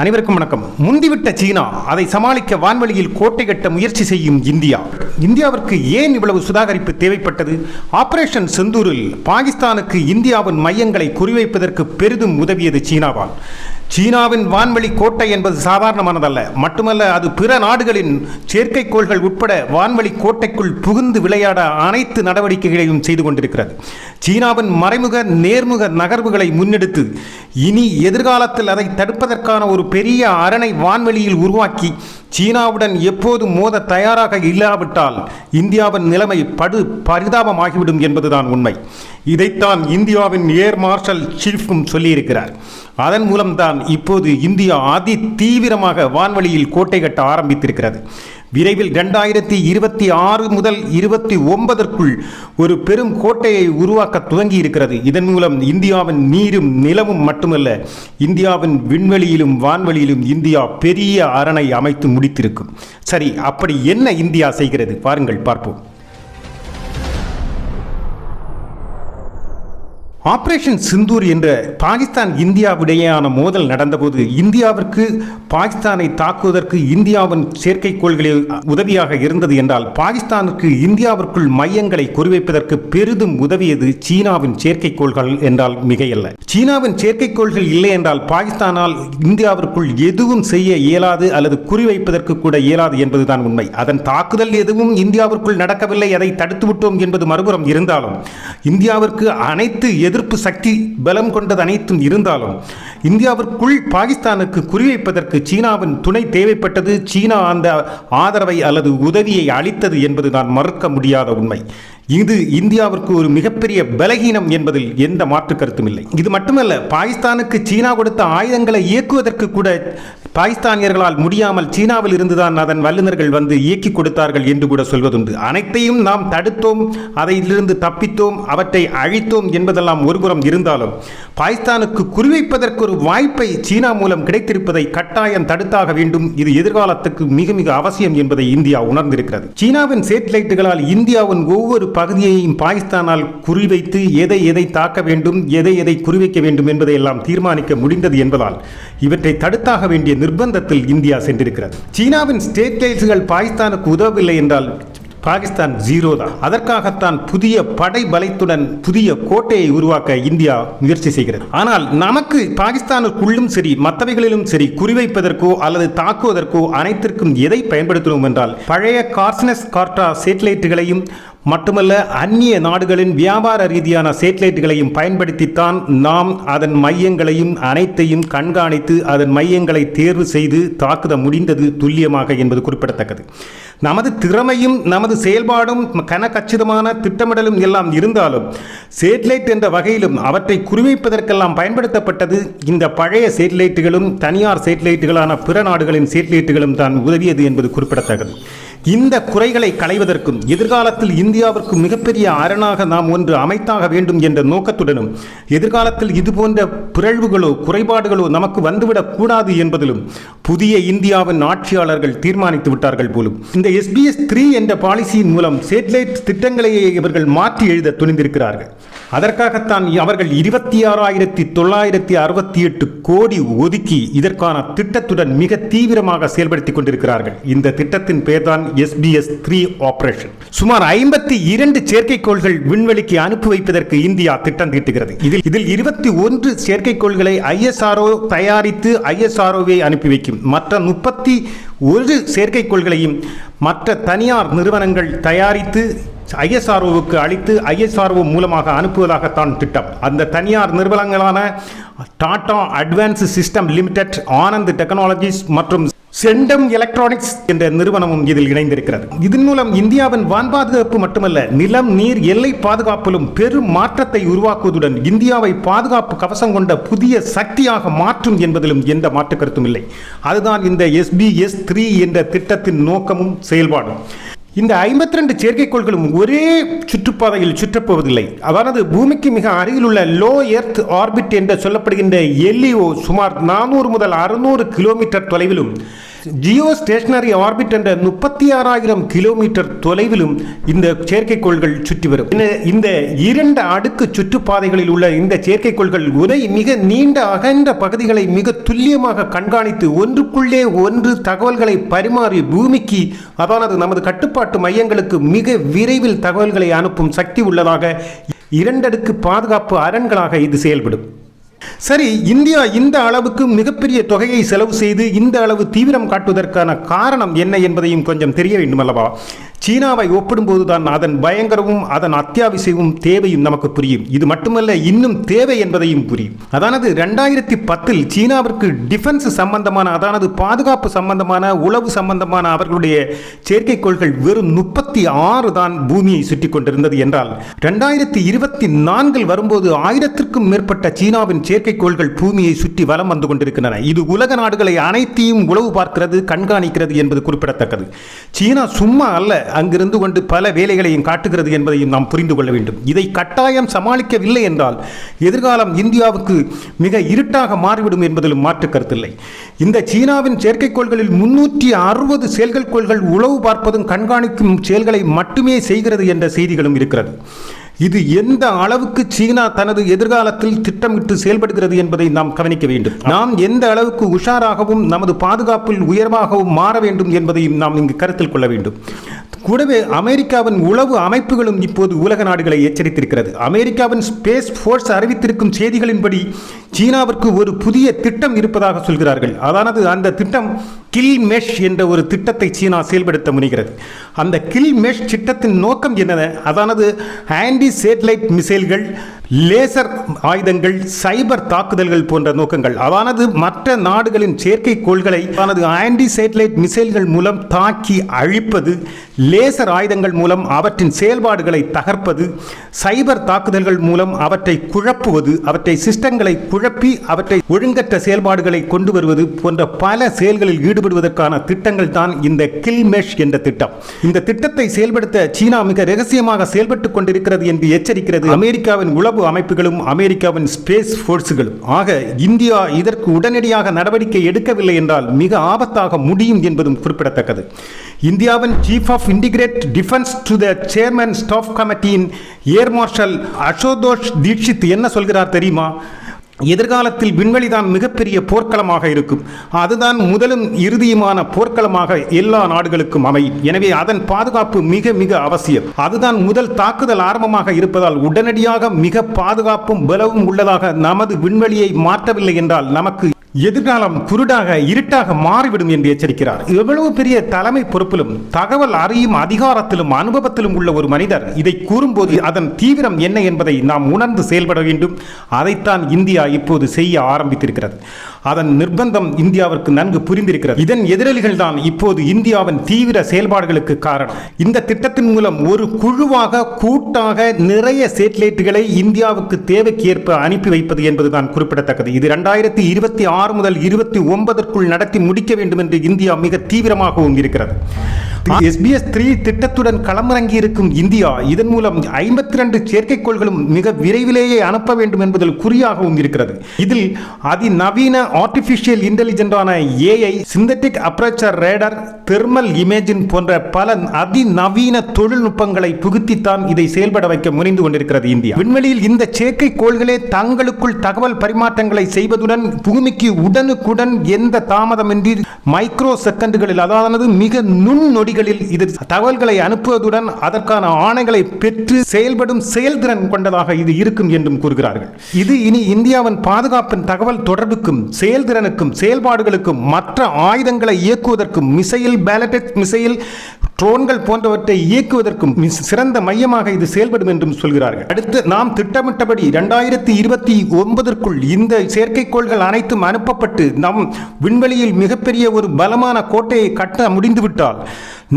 அனைவருக்கும் வணக்கம். முந்திவிட்ட சீனா அதை சமாளிக்க வான்வெளியில் கோட்டை கட்ட முயற்சி செய்யும் இந்தியா. இந்தியாவிற்கு ஏன் இவ்வளவு சுதாகரிப்பு தேவைப்பட்டது? ஆபரேஷன் செந்தூரில் பாகிஸ்தானுக்கு இந்தியாவின் மையங்களை குறிவைப்பதற்கு பெரிதும் உதவியது சீனாவால். சீனாவின் வான்வெளி கோட்டை என்பது சாதாரணமானதல்ல. மட்டுமல்ல அது பிற நாடுகளின் செயற்கைக்கோள்கள் உட்பட வான்வெளி கோட்டைக்குள் புகுந்து விளையாட அனைத்து நடவடிக்கைகளையும் செய்து கொண்டிருக்கிறது. சீனாவின் மறைமுக நேர்முக நகர்வுகளை முன்னெடுத்து இனி எதிர்காலத்தில் அதை தடுப்பதற்கான ஒரு பெரிய அரணை வான்வெளியில் உருவாக்கி சீனாவுடன் எப்போது மோத தயாராக இல்லாவிட்டால் இந்தியாவின் நிலைமை படு பரிதாபமாகிவிடும் என்பதுதான் உண்மை. இதைத்தான் இந்தியாவின் ஏர் மார்ஷல் சீஃபும் சொல்லியிருக்கிறார். அதன் மூலம்தான் இப்போது இந்தியா அதி தீவிரமாக வான்வெளியில் கோட்டை கட்ட ஆரம்பித்திருக்கிறது. விரைவில் ரெண்டாயிரத்தி இருபத்தி ஆறு முதல் இருபத்தி ஒன்பதற்குள் ஒரு பெரும் கோட்டையை உருவாக்க துவங்கி இருக்கிறது இதன் மூலம் இந்தியாவின் நீரும் நிலமும் மட்டுமல்ல இந்தியாவின் விண்வெளியிலும் வான்வெளியிலும் இந்தியா பெரிய அரணை அமைத்து முடித்திருக்கும். சரி அப்படி என்ன இந்தியா செய்கிறது? பாருங்கள் பார்ப்போம். ஆப்ரேஷன் சிந்தூர் என்ற பாகிஸ்தான் இந்தியாவிடையேயான மோதல் நடந்தபோது இந்தியாவிற்கு பாகிஸ்தானை தாக்குவதற்கு இந்தியாவின் செயற்கைக்கோள்களில் உதவியாக இருந்தது என்றால் பாகிஸ்தானுக்கு இந்தியாவிற்குள் மையங்களை குறிவைப்பதற்கு பெரிதும் உதவியது சீனாவின் செயற்கைக்கோள்கள் என்றால் மிகையல்ல. சீனாவின் செயற்கைக்கோள்கள் இல்லை என்றால் பாகிஸ்தானால் இந்தியாவிற்குள் எதுவும் செய்ய இயலாது அல்லது குறிவைப்பதற்கு கூட இயலாது என்பதுதான் உண்மை. அதன் தாக்குதல் எதுவும் இந்தியாவிற்குள் நடக்கவில்லை அதை தடுத்து விட்டோம் என்பது மறுபுறம் இருந்தாலும் இந்தியாவிற்கு அனைத்து எதிர்ப்பு சக்தி பலம் கொண்டது அனைத்தும் இருந்தாலும் இந்தியாவிற்குள் பாகிஸ்தானுக்கு குறிவைப்பதற்கு சீனாவின் துணை தேவைப்பட்டது சீனா அந்த ஆதரவை அல்லது உதவியை அளித்தது என்பது நான் மறுக்க முடியாத உண்மை. இது இந்தியாவிற்கு ஒரு மிகப்பெரிய பலகீனம் என்பதில் எந்த மாற்று கருத்தும் இல்லை. இது மட்டுமல்ல பாகிஸ்தானுக்கு சீனா கொடுத்த ஆயுதங்களை இயக்குவதற்கு கூட பாகிஸ்தானியர்களால் முடியாமல் சீனாவில் இருந்துதான் அதன் வல்லுநர்கள் வந்து இயக்கி கொடுத்தார்கள் என்று கூட சொல்வதுண்டு. அனைத்தையும் நாம் தடுத்தோம் அதையிலிருந்து தப்பித்தோம் அவற்றை அழித்தோம் என்பதெல்லாம் ஒருபுறம் இருந்தாலும் பாகிஸ்தானுக்கு குறிவைப்பதற்கு ஒரு வாய்ப்பை சீனா மூலம் கிடைத்திருப்பதை கட்டாயம் தடுத்தாக வேண்டும். இது எதிர்காலத்துக்கு மிக மிக அவசியம் என்பதை இந்தியா உணர்ந்திருக்கிறது. சீனாவின் சேட்டலைட்டுகளால் இந்தியாவின் ஒவ்வொரு பகுதியையும் பாகிஸ்தானால் குறிவைத்து எதை எதை தாக்க வேண்டும் எதை எதை குறிவைக்க வேண்டும் என்பதை எல்லாம் தீர்மானிக்க முடிந்தது என்பதால் இவற்றை தடுத்தாக வேண்டிய நிர்பந்தத்தில் இந்தியா சென்றிருக்கிறது. சீனாவின் ஸ்டேட் லைட்ஸுகள் பாகிஸ்தானுக்கு உதவவில்லை என்றால் பாகிஸ்தான் ஜீரோ தான். அதற்காகத்தான் புதிய படை பலத்துடன் புதிய கோட்டையை உருவாக்க இந்தியா முயற்சி செய்கிறது. ஆனால் நமக்கு பாகிஸ்தானுக்குள்ளும் சரி மற்றவைகளிலும் சரி குறிவைப்பதற்கோ அல்லது தாக்குவதற்கோ அனைத்திற்கும் எதை பயன்படுத்தினோம் என்றால் பழைய கார்ஸ்னஸ் கார்டா சேட்டலைட்டுகளையும் மட்டுமல்ல அந்நிய நாடுகளின் வியாபார ரீதியான சேட்டலைட்டுகளையும் பயன்படுத்தித்தான் நாம் அதன் மையங்களையும் அனைத்தையும் கண்காணித்து அதன் மையங்களை தேர்வு செய்து தாக்குத முடிந்தது துல்லியமாக என்பது குறிப்பிடத்தக்கது. நமது திறமையும் நமது செயல்பாடும் கனக்கச்சிதமான திட்டமிடலும் எல்லாம் இருந்தாலும் சேட்டலைட் என்ற வகையிலும் அவற்றை குறிவைப்பதற்கெல்லாம் பயன்படுத்தப்பட்டது இந்த பழைய சேட்டலைட்டுகளும் தனியார் சேட்டலைட்டுகளான பிற நாடுகளின் சேட்டலைட்டுகளும் தான் உதவியது என்பது குறிப்பிடத்தக்கது. இந்த குறைகளை களைவதற்கும் எதிர்காலத்தில் இந்தியாவிற்கு மிகப்பெரிய அரணாக நாம் ஒன்று அமைத்தாக வேண்டும் என்ற நோக்கத்துடனும் எதிர்காலத்தில் இதுபோன்ற பிறழ்வுகளோ குறைபாடுகளோ நமக்கு வந்துவிடக் கூடாது என்பதிலும் புதிய இந்தியாவின் ஆட்சியாளர்கள் தீர்மானித்து விட்டார்கள் போலும். இந்த எஸ்பிஎஸ் த்ரீ என்ற பாலிசியின் மூலம் சேட்டலைட் திட்டங்களையே இவர்கள் மாற்றி எழுத துணிந்திருக்கிறார்கள். அதற்காகத்தான் அவர்கள் இருபத்தி ஆறாயிரத்தி தொள்ளாயிரத்தி அறுபத்தி எட்டு கோடி ஒதுக்கி இதற்கான திட்டத்துடன் மிக தீவிரமாக செயல்படுத்திக் கொண்டிருக்கிறார்கள். இந்த திட்டத்தின் பெயர்தான் எஸ்பிஎஸ் த்ரீ ஆபரேஷன் சுமார் ஐம்பத்தி இரண்டு செயற்கைக்கோள்கள் விண்வெளிக்கு அனுப்பி வைப்பதற்கு இந்தியா திட்டம் தீட்டுகிறது. இதில் இதில் இருபத்தி ஒன்று செயற்கைக்கோள்களை ஐஎஸ்ஆர்ஓ தயாரித்து ஐஎஸ்ஆர்ஓவை அனுப்பி வைக்கும். மற்ற முப்பத்தி ஒரு செயற்கைக்கோள்களையும் மற்ற தனியார் நிறுவனங்கள் தயாரித்து ஐஎஸ்ஆர்ஓவுக்கு அளித்து ஐஎஸ்ஆர்ஓ மூலமாக அனுப்புவதாகத்தான் திட்டம். அந்த தனியார் நிறுவனங்களான Tata advance system limited Anand technologies மற்றும் செண்டம் எலக்ட்ரானிக்ஸ் என்ற நிறுவனமும் இதில் இணைந்திருக்கிறது. இதன் மூலம் இந்தியாவின் வான் பாதுகாப்பு மட்டுமல்ல நிலம் நீர் எல்லை பாதுகாப்பிலும் பெரும் மாற்றத்தை உருவாக்குவதுடன் இந்தியாவை பாதுகாப்பு கவசம் கொண்ட புதிய சக்தியாக மாற்றும் என்பதிலும் எந்த மாற்று கருத்தும் இல்லை. அதுதான் இந்த எஸ்பிஎஸ் த்ரீ என்ற திட்டத்தின் நோக்கமும் செயல்பாடும். இந்த ஐம்பத்தி ரெண்டு செயற்கைக்கோள்களும் ஒரே சுற்றுப்பாதையில் சுற்றப்போவதில்லை. அதாவது பூமிக்கு மிக அருகிலுள்ள லோ எர்த் ஆர்பிட் என்று சொல்லப்படுகின்ற எல்லிஓ சுமார் நானூறு முதல் அறுநூறு கிலோமீட்டர் தொலைவிலும் ஜியோ ஸ்டேஷனரி ஆர்பிட் என்ற முப்பத்தி ஆறாயிரம் கிலோமீட்டர் தொலைவிலும் இந்த செயற்கைக்கோள்கள் சுற்றி வரும் இந்த- இரண்டு அடுக்கு சுற்றுப்பாதைகளில் உள்ள இந்த செயற்கைக்கோள்கள் உரை மிக நீண்ட அகன்ற பகுதிகளை மிக துல்லியமாக கண்காணித்து ஒன்றுக்குள்ளே ஒன்று தகவல்களை பரிமாறி பூமிக்கு அதானது நமது கட்டுப்பாட்டு மையங்களுக்கு மிக விரைவில் தகவல்களை அனுப்பும் சக்தி உள்ளதாக இரண்டடுக்கு பாதுகாப்பு அரண்களாக இது செயல்படும். சரி இந்தியா இந்த அளவுக்கு மிகப்பெரிய தொகையை செலவு செய்து இந்த அளவு தீவிரம் காட்டுவதற்கான காரணம் என்ன என்பதையும் கொஞ்சம் தெரிய வேண்டும் அல்லவா? சீனாவை ஒப்பிடும்போதுதான் அதன் பயங்கரமும் அதன் அத்தியாவசியமும் தேவையும் நமக்கு புரியும். இது மட்டுமல்ல இன்னும் தேவை என்பதையும் புரியும். அதானது ரெண்டாயிரத்தி பத்தில் சீனாவிற்கு டிஃபென்ஸ் சம்பந்தமான அதானது பாதுகாப்பு சம்பந்தமான உளவு சம்பந்தமான அவர்களுடைய செயற்கைக்கோள்கள் வெறும் முப்பத்தி ஆறு தான் பூமியை சுற்றி கொண்டிருந்தது என்றால் ரெண்டாயிரத்தி இருபத்தி நான்கில் வரும்போது ஆயிரத்திற்கும் மேற்பட்ட சீனாவின் செயற்கைக்கோள்கள் பூமியை சுற்றி வலம் வந்து கொண்டிருக்கின்றன. இது உலக நாடுகளை அனைத்தையும் உளவு பார்க்கிறது கண்காணிக்கிறது என்பது குறிப்பிடத்தக்கது. சீனா சும்மா அல்ல அங்கிருந்து கொண்டு பல வேலைகளையும் காட்டுகிறது என்பதையும் நாம் புரிந்து கொள்ள வேண்டும். இதை கட்டாயம் சமாளிக்கவில்லை என்றால் எதிர்காலம் இந்தியாவுக்கு மிக இருட்டாக மாறிவிடும் என்பதிலும் மாற்று கருத்தில்லை. இந்த சீனாவின் செயற்கைக்கோள்களில் முன்னூற்றி அறுபது செயல்கள்கோள்கள் உளவு பார்ப்பதும் கண்காணிக்கும் செயல்களை மட்டுமே செய்கிறது என்ற செய்திகளும் இருக்கிறது. இது எந்த அளவுக்கு சீனா தனது எதிர்காலத்தில் திட்டமிட்டு செயல்படுகிறது என்பதை நாம் கவனிக்க வேண்டும். நாம் எந்த அளவுக்கு உஷாராகவும் நமது பாதுகாப்பில் உயர்வாகவும் மாற வேண்டும் என்பதையும் நாம் இங்கு கருத்தில் கொள்ள வேண்டும். கூடவே அமெரிக்காவின் உளவு அமைப்புகளும் இப்போது உலக நாடுகளை எச்சரித்திருக்கிறது. அமெரிக்காவின் ஸ்பேஸ் ஃபோர்ஸ் அறிவித்திருக்கும் செய்திகளின்படி சீனாவிற்கு ஒரு புதிய திட்டம் இருப்பதாக சொல்கிறார்கள். அதானது அந்த திட்டம் கில் மெஷ் என்ற ஒரு திட்டத்தை சீனா செயல்படுத்த முனைகிறது. அந்த கில் மெஷ் திட்டத்தின் நோக்கம் என்ன அதானது ஆன்டி சேட்டலைட் மிசைல்கள் லேசர் ஆயுதங்கள் சைபர் தாக்குதல்கள் போன்ற நோக்கங்கள். அதானது மற்ற நாடுகளின் செயற்கைக்கோள்களை அதானது ஆன்டி சேட்டலைட் மிசைல்கள் மூலம் தாக்கி அழிப்பது லேசர் ஆயுதங்கள் மூலம் அவற்றின் செயல்பாடுகளை தகர்ப்பது சைபர் தாக்குதல்கள் மூலம் அவற்றை குழப்புவது அவற்றை சிஸ்டங்களை குழப்பி அவற்றை ஒழுங்கற்ற செயல்பாடுகளை கொண்டு வருவது போன்ற பல செயல்களில் ஈடுபடுவதற்கான திட்டங்கள் தான் இந்த கில்மெஷ் என்ற திட்டம். இந்த திட்டத்தை செயல்படுத்த சீனா மிக ரகசியமாக செயல்பட்டுக் கொண்டிருக்கிறது என்று எச்சரிக்கிறது அமெரிக்காவின் உளவு அமைப்புகளும் அமெரிக்காவின் ஸ்பேஸ் போர்ஸுகளும் ஆக இந்தியா இதற்கு உடனடியாக நடவடிக்கை எடுக்கவில்லை என்றால் மிக ஆபத்தாக முடியும் என்பதும் குறிப்பிடத்தக்கது. இந்தியாவின் chief of integrate defence to the chairman staff கமிட்டியின் ஏர் மார்ஷல் அசோதோஷ் தீட்சித் என்ன சொல்கிறார் தெரியுமா? எதிர்காலத்தில் விண்வெளிதான் மிகப்பெரிய போர்க்களமாக இருக்கும். அதுதான் முதலும் இறுதியுமான போர்க்களமாக எல்லா நாடுகளுக்கும் அமையும். எனவே அதன் பாதுகாப்பு மிக மிக அவசியம். அதுதான் முதல் தாக்குதல் ஆரம்பமாக இருப்பதால் உடனடியாக மிக பாதுகாப்பும் பலவும் உள்ளதாக நமது விண்வெளியை மாற்றவில்லை என்றால் நமக்கு எதிர்காலம் குருடாக இருட்டாக மாறிவிடும் என்று எச்சரிக்கிறார். எவ்வளவு பெரிய தலைமை பொறுப்பிலும் தகவல் அறியும் அதிகாரத்திலும் அனுபவத்திலும் உள்ள ஒரு மனிதர் இதை கூறும்போது அதன் தீவிரம் என்ன என்பதை நாம் உணர்ந்து செயல்பட வேண்டும். அதைத்தான் இந்தியா இப்போது செய்ய ஆரம்பித்திருக்கிறது. அதன் நிர்பந்தம் இந்தியாவிற்கு நன்கு புரிந்திருக்கிறது. இதன் எதிரொலிகள் தான் இப்போது இந்தியாவின் தீவிர செயல்பாடுகளுக்கு காரணம். இந்த திட்டத்தின் மூலம் ஒரு குழுவாக கூட்டாக நிறைய சேட்டலைட்டுகளை இந்தியாவுக்கு தேவைக்கு ஏற்ப அனுப்பி வைப்பது என்பதுதான் குறிப்பிடத்தக்கது. இது இரண்டாயிரத்தி இருபத்தி ஆறு முதல் இருபத்தி ஒன்பதற்குள் நடத்தி முடிக்க வேண்டும் என்று இந்தியா மிக தீவிரமாகவும் இருக்கிறது எஸ்பிஎஸ் த்ரீ திட்டத்துடன் களமிறங்கி இருக்கும் இந்தியா இதன் மூலம் ஐம்பத்தி ரெண்டு செயற்கைக்கோள்களும் மிக விரைவிலேயே அனுப்ப வேண்டும் என்பதில் குறியாகவும் இருக்கிறது இதில் அதிநவீன artificial இன்டெலிஜென்டான AI synthetic aperture radar thermal imaging போன்ற பல அதிநவீன தொழில்நுட்பங்களை புகுத்தித்தான் இதை செயல்பட வைக்க முனைந்து கொண்டிருக்கிறது இந்தியா. விண்வெளியில் இந்த செயற்கைக்கோள்களே தங்களுக்குள் தகவல் பரிமாற்றங்களை செய்வதுடன் பூமிக்கு உடனுக்குடன் எந்த தாமதமின்றி மைக்ரோ செகண்டுகளில் அதாவது மிக நுண் நொடிகளில் இது தகவல்களை அனுப்புவதுடன் அதற்கான ஆணைகளை பெற்று செயல்படும் செயல்திறன் கொண்டதாக இது இருக்கும் என்றும் கூறுகிறார்கள். இது இனி இந்தியாவின் பாதுகாப்பின் தகவல் தொடர்புக்கும் செயல்திறனுக்கும் செயல்பாடுகளுக்கும் மற்ற ஆயுதங்களை இயக்குவதற்கும் மிசைல் பேலட்டிக் மிசைல் ட்ரோன்கள் போன்றவற்றை இயக்குவதற்கும் மிஸ் சிறந்த மையமாக இது செயல்படும் என்றும் சொல்கிறார்கள். அடுத்து நாம் திட்டமிட்டபடி இரண்டாயிரத்தி இருபத்தி ஒன்பதற்குள் இந்த செயற்கைக்கோள்கள் அனைத்தும் அனுப்பப்பட்டு நம் விண்வெளியில் மிகப்பெரிய ஒரு பலமான கோட்டையை கட்ட முடிந்துவிட்டால்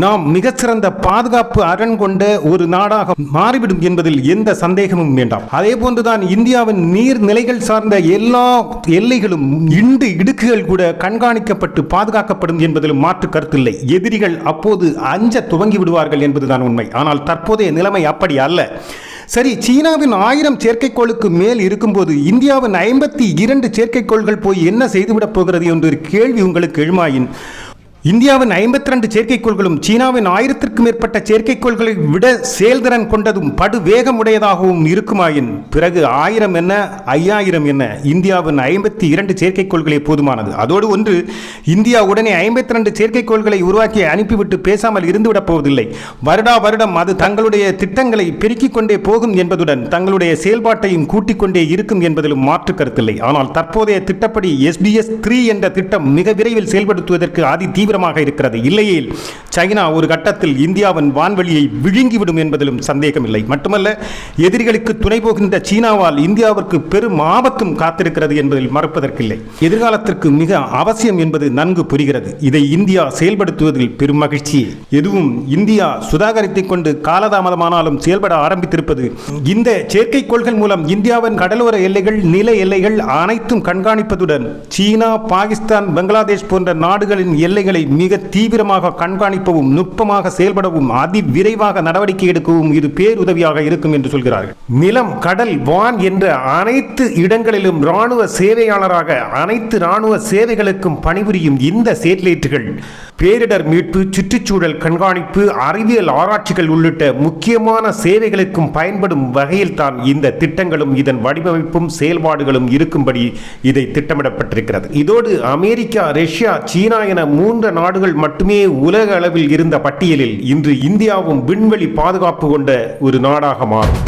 நாம் மிகச்சிறந்த பாதுகாப்பு அரண் கொண்ட ஒரு நாடாக மாறிவிடும் என்பதில் எந்த சந்தேகமும் வேண்டாம். அதே போன்றுதான் இந்தியாவின் நீர்நிலைகள் சார்ந்த எல்லா எல்லைகளும் இண்டு இடுக்குகள் கூட கண்காணிக்கப்பட்டு பாதுகாக்கப்படும் என்பதிலும் மாற்று கருத்தில்லை. எதிரிகள் அப்போது அஞ்ச துவங்கி விடுவார்கள் என்பதுதான் உண்மை. ஆனால் தற்போதைய நிலைமை அப்படி அல்ல. சரி சீனாவின் ஆயிரம் செயற்கைக்கோளுக்கு மேல் இருக்கும்போது இந்தியாவின் ஐம்பத்தி இரண்டு செயற்கைக்கோள்கள் போய் என்ன செய்துவிடப் போகிறது என்று கேள்வி உங்களுக்கு எழுமாயின். இந்தியாவின் ஐம்பத்தி ரெண்டு செயற்கைக்கோள்களும் சீனாவின் ஆயிரத்திற்கும் மேற்பட்ட செயற்கைக்கோள்களை விட செயல்திறன் கொண்டதும் படு வேகமுடையதாகவும் இருக்குமாயின் பிறகு ஆயிரம் என்ன ஐயாயிரம் என்ன? இந்தியாவின் ஐம்பத்தி இரண்டு செயற்கைக்கோள்களே போதுமானது. அதோடு ஒன்று இந்தியா உடனே ஐம்பத்தி ரெண்டு செயற்கைக்கோள்களை உருவாக்கி அனுப்பிவிட்டு பேசாமல் இருந்துவிடப் போவதில்லை. வருடா வருடம் அது தங்களுடைய திட்டங்களை பெருக்கிக் கொண்டே போகும் என்பதுடன் தங்களுடைய செயல்பாட்டையும் கூட்டிக் கொண்டே இருக்கும் என்பதிலும் மாற்று கருத்தில்லை. ஆனால் தற்போதைய திட்டப்படி எஸ்பிஎஸ் த்ரீ என்ற திட்டம் மிக விரைவில் செயல்படுத்துவதற்கு அதி தீவிரமாக இருக்கிறது. இல்லையில் சைனா ஒரு கட்டத்தில் இந்தியாவின் வான்வெளியை விழுங்கிவிடும் என்பதிலும் சந்தேகமில்லை. மட்டுமல்ல எதிரிகளுக்கு துணை போகின்ற சீனாவால் இந்தியாவிற்கு பெரும் ஆபத்தும் காத்திருக்கிறது என்பதில் மறுப்பதற்கில்லை. எதிர்காலத்திற்கு மிக அவசியம் என்பது நன்கு புரிகிறது. இதை இந்தியா செயல்படுத்துவதில் பெரும் மகிழ்ச்சி. எதுவும் இந்தியா சுதாகரித்துக் கொண்டு காலதாமதமானாலும் செயல்பட ஆரம்பித்திருப்பது இந்த செயற்கைக்கோள்கள் மூலம் இந்தியாவின் கடலோர எல்லைகள் நில எல்லைகள் அனைத்தும் கண்காணிப்பதுடன் சீனா பாகிஸ்தான் பங்களாதேஷ் போன்ற நாடுகளின் எல்லைகளை மிக தீவிரமாக கண்காணிப்பவும் நுட்பமாக செயல்படவும் அதிவிரைவாக நடவடிக்கை எடுக்கவும் இது பேருதவியாக இருக்கும் என்று சொல்கிறார்கள். நிலம் கடல் வான் என்ற அனைத்து இடங்களிலும் ராணுவ சேவையாளராக அனைத்து ராணுவ சேவைகளுக்கும் பணிபுரியும் இந்த சேட்டலைட்டுகள் பேரிடர் மீட்பு சுற்றுச்சூழல் கண்காணிப்பு அறிவியல் ஆராய்ச்சிகள் உள்ளிட்ட முக்கியமான சேவைகளுக்கும் பயன்படும் வகையில் தான் இந்த திட்டங்களும் இதன் வடிவமைப்பும் செயல்பாடுகளும் இருக்கும்படி இதை திட்டமிடப்பட்டிருக்கிறது. இதோடு அமெரிக்கா ரஷ்யா சீனா என மூன்று நாடுகள் மட்டுமே உலக அளவில் இருந்த பட்டியலில் இன்று இந்தியாவும் விண்வெளி பாதுகாப்பு கொண்ட ஒரு நாடாக மாறும்.